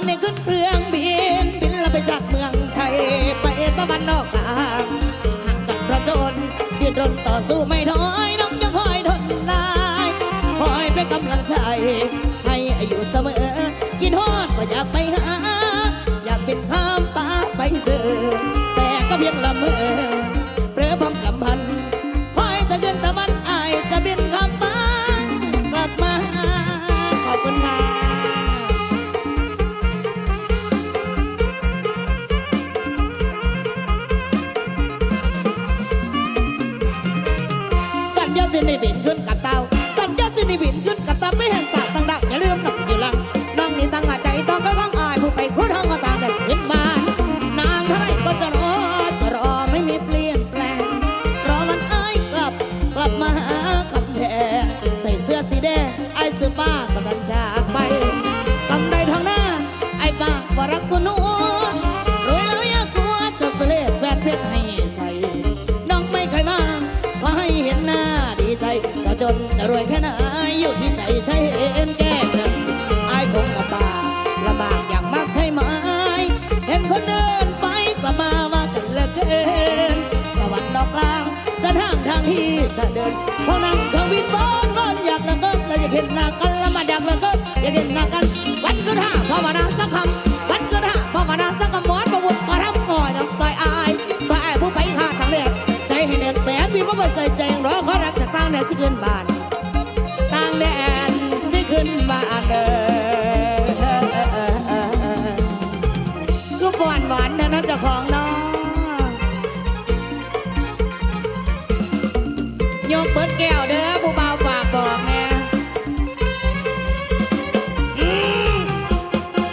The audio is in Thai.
านในขึ้นเครื่องบิน บินแล้วไปจากเมืองไทย ไปสวรรค์นอกกลางห่างกันพระจนยืนรนต่อสู้ไม่ถอยน้องยังคอยทนได้คอยเป็นกำลังใจ ให้อยู่เสมอ กินฮอดก็อยากไปหา อยากเป็นข้ามฟ้าไปเจอ บินขึ้นกับเตาสัญญาสิได้บินขึ้นกับเตาไม่เห็น จะจนจะรวยแค่ไหนอยู่ที่ใจใช้เห็นแก้กันอายคงลำบากลำบากอย่างมากใช่ไหม เห็นคนเดินไปกลับมาว่ากันเหลือเกินตะวันดอกกลางสถานทางที่จะเดินเขานั่งทางวิองบินบนบนอยากละก็เราจะเห็นหน้ากันละมาอยากละก็อยากเห็นหน้ากัน วันก็ท่าภาวนาสักคำวันก็ท่าภาวนาสักคำมอนประวุฒิมาทำหอยน้ำซอยอายซอยอายผู้ไปหาทางเลือกใจให้เนียนแฝงพี่ว่าใส่ใจ ขึ้นบ้านต่างแดนสิขึ้นบ้านเด้อก็ฝอนหวานนะน้องจะของน้องยกเปิดแก้วเด้อผู้เบา